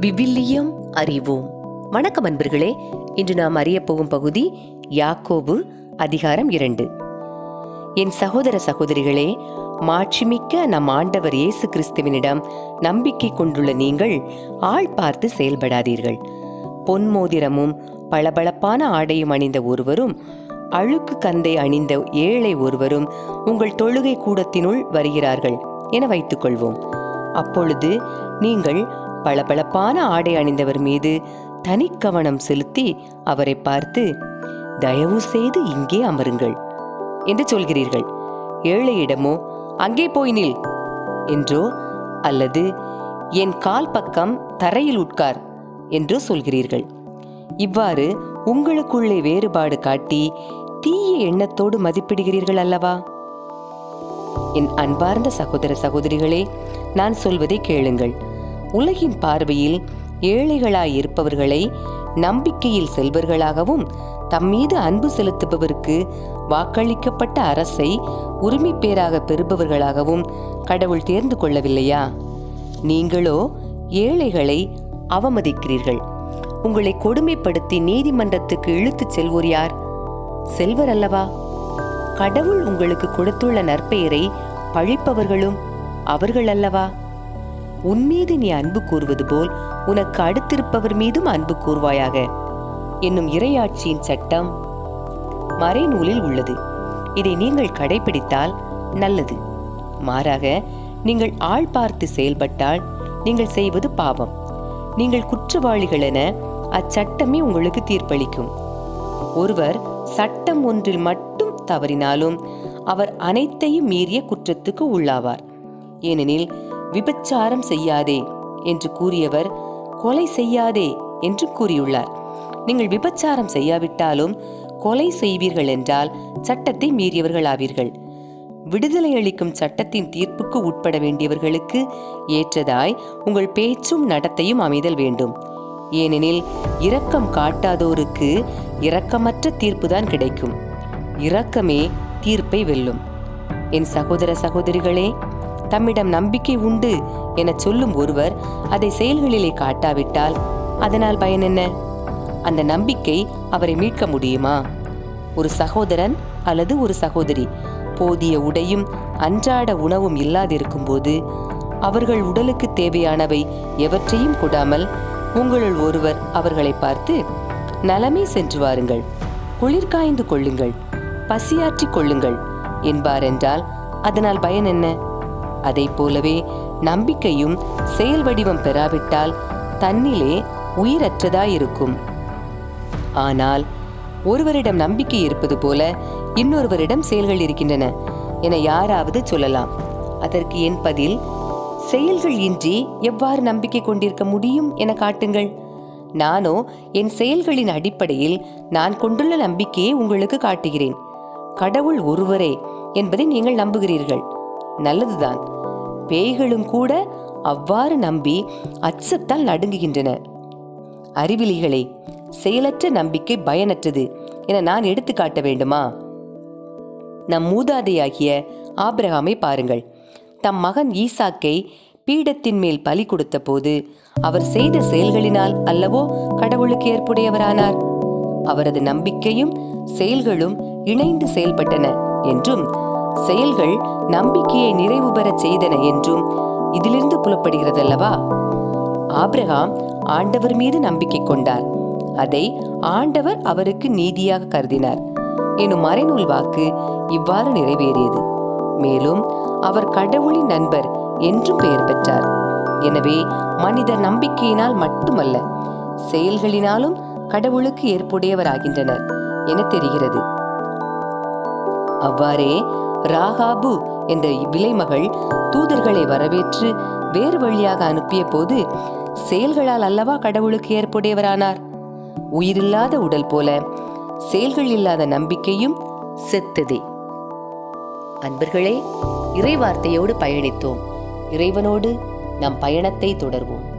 விவிலியம் அறிவோம். வணக்கம் அன்பர்களே இன்று நாம் அறியப் போகும் பகுதி யாக்கோபு அதிகாரம் இரண்டு. என் சகோதர சகோதரிகளே மாட்சிமிக்க நம் ஆண்டவர் இயேசு கிறிஸ்துவினிடம் நம்பிக்கை கொண்டுள்ள நீங்கள் ஆள் பார்த்து செயல்படாதீர்கள். பொன் மோதிரமும் பளபளப்பான ஆடையும் அணிந்த ஒருவரும் அழுக்கு கந்தை அணிந்த ஏழை ஒருவரும் உங்கள் தொழுகை கூடத்தினுள் வருகிறார்கள் என வைத்துக்கொள்வோம். அப்பொழுது நீங்கள் பளபளப்பான ஆடை அணிந்தவர் மீது தனிக்கவனம் செலுத்தி அவரை பார்த்து தயவு செய்து இங்கே அமருங்கள் என்று சொல்கிறீர்கள். ஏழையிடமோ அங்கே போய் நில் என்றோ அல்லது என் கால் பக்கம் தரையில் உட்கார் என்றோ சொல்கிறீர்கள். இவ்வாறு உங்களுக்குள்ளே வேறுபாடு காட்டி தீய எண்ணத்தோடு மதிப்பிடுகிறீர்கள் அல்லவா? என் அன்பார்ந்த சகோதர சகோதரிகளே நான் சொல்வதை கேளுங்கள். உலகின் பார்வையில் ஏழைகளாய் இருப்பவர்களை நம்பிக்கையில் செல்வர்களாகவும் தம்மீது அன்பு செலுத்துபவருக்கு வாக்களிக்கப்பட்ட அரசை உரிமை பேராக பெறுபவர்களாகவும் கடவுள் தேர்ந்து கொள்ளவில்லையா? நீங்களோ ஏழைகளை அவமதிக்கிறீர்கள். உங்களை கொடுமைப்படுத்தி நீதிமன்றத்துக்கு இழுத்துச் செல்வோர் யார்? செல்வர் அல்லவா? கடவுள் உங்களுக்கு கொடுத்துள்ள நற்பெயரை பழிப்பவர்களும் அவர்கள் அல்லவா? உன்மீது நீ அன்பு கூறுவது போல் உனக்கு அடுத்திருப்பவர் மீதும் அன்பு கூறுவாயாக. என்னும் இறையாட்சியின் சட்டம் மறைநூலில் உள்ளது. இதை நீங்கள் கடைபிடித்தால் நல்லது. மாறாக நீங்கள் ஆள் பார்த்து செயல்பட்டால் நீங்கள் செய்வது பாவம். நீங்கள் குற்றவாளிகள் என அச்சட்டமே உங்களுக்கு தீர்ப்பளிக்கும். ஒருவர் சட்டம் ஒன்றில் மட்டும் தவறினாலும் அவர் அனைத்தையும் மீறிய குற்றத்துக்கு உள்ளாவார். ஏனெனில் விபச்சாரம் செய்யாதே என்று கூறியவர் கொலை செய்யாதே என்று கூறியுள்ளார். நீங்கள் விபச்சாரம் செய்யாவிட்டாலும் கொலை செய்வீர்கள் என்றால் சட்டத்தை மீறியவர்கள் ஆவீர்கள் விடுதலை அளிக்கும் சட்டத்தின் தீர்ப்புக்கு உட்பட வேண்டியவர்களுக்கு ஏற்றதாய் உங்கள் பேச்சும் நடத்தையும் அமைதல் வேண்டும். ஏனெனில் இரக்கம் காட்டாதோருக்கு இரக்கமற்ற தீர்ப்புதான் கிடைக்கும். இரக்கமே தீர்ப்பை வெல்லும். என் சகோதர சகோதரிகளே தம்மிடம் நம்பிக்கை உண்டு என சொல்லும் ஒருவர் அதை செயல்களிலே காட்டாவிட்டால் அதனால் பயன் என்ன? அந்த நம்பிக்கை அவரை மீட்க முடியுமா? ஒரு சகோதரன் அல்லது ஒரு சகோதரி போதிய உடையும் அன்றாட உணவும் இல்லாதிருக்கும் போது அவர்கள் உடலுக்கு தேவையானவை எவற்றையும் கொடாமல் உங்களுள் ஒருவர் அவர்களை பார்த்து நலமே சென்று வாருங்கள். குளிர் காய்ந்து கொள்ளுங்கள். பசியாற்றிக் கொள்ளுங்கள் என்பார் என்றால் அதனால் பயன் என்ன? அதை போலவே நம்பிக்கையும் செயல் வடிவம் பெறாவிட்டால் தன்னிலே உயிரற்றதாயிருக்கும். ஆனால் ஒருவரிடம் நம்பிக்கை இருப்பது போல இன்னொருவரிடம் செயல்கள் இருக்கின்றன என யாராவது சொல்லலாம். அதற்கு என் பதில் செயல்கள் இன்றி எவ்வாறு நம்பிக்கை கொண்டிருக்க முடியும் என காட்டுங்கள். நானோ என் செயல்களின் அடிப்படையில் நான் கொண்டுள்ள நம்பிக்கையை உங்களுக்கு காட்டுகிறேன். கடவுள் ஒருவரே என்பதை நீங்கள் நம்புகிறீர்கள். நல்லதுதான். பேய்களும் கூட அவ்வாறு நம்பி அச்சத்தால் நடுங்குகின்றன. அறிவிலிகளே செயலற்ற நம்பிக்கை பயனற்றது என நான் எடுத்து காட்ட வேண்டுமா? நம் மூதாதையாகிய ஆபிரகாமை பாருங்கள். தம் மகன் ஈசாக்கை பீடத்தின் மேல் பலி கொடுத்த போது அவர் செய்த செயல்களினால் அல்லவோ கடவுளுக்கு ஏற்புடையவரானார். அவரது நம்பிக்கையும் செயல்களும் இணைந்து செயல்பட்டன என்றும் செயல்கள் நம்பிக்கையை நிறைவு பெறச் செய்தன என்றும் இதிலிருந்து புலப்படுகிறதல்லவா? ஆப்ரஹாம் ஆண்டவர் மீது நம்பிக்கை கொண்டார். அதை ஆண்டவர் அவருக்கு நீதியாக கருதினார். எனும் மறைநூல் வாக்கு இவ்வாறு நிறைவேறியது. மேலும் அவர் கடவுளின் நண்பர் என்றும் பெயர் பெற்றார். எனவே மனித நம்பிக்கையினால் மட்டுமல்ல செயல்களினாலும் கடவுளுக்கு ஏற்புடையவராகின்றனர் என தெரிகிறது. அவ்வாறே ராகாபு என்ற விலைமகள் தூதர்களை வரவேற்று வேறு வழியாக அனுப்பிய போது செயல்களால் அல்லவா கடவுளுக்கு ஏற்புடையவரானார்? உயிரில்லாத உடல் போல செயல்கள் இல்லாத நம்பிக்கையும் செத்ததே. அன்பர்களே இறைவார்த்தையோடு பயணித்தோம். இறைவனோடு நம் பயணத்தை தொடர்வோம்.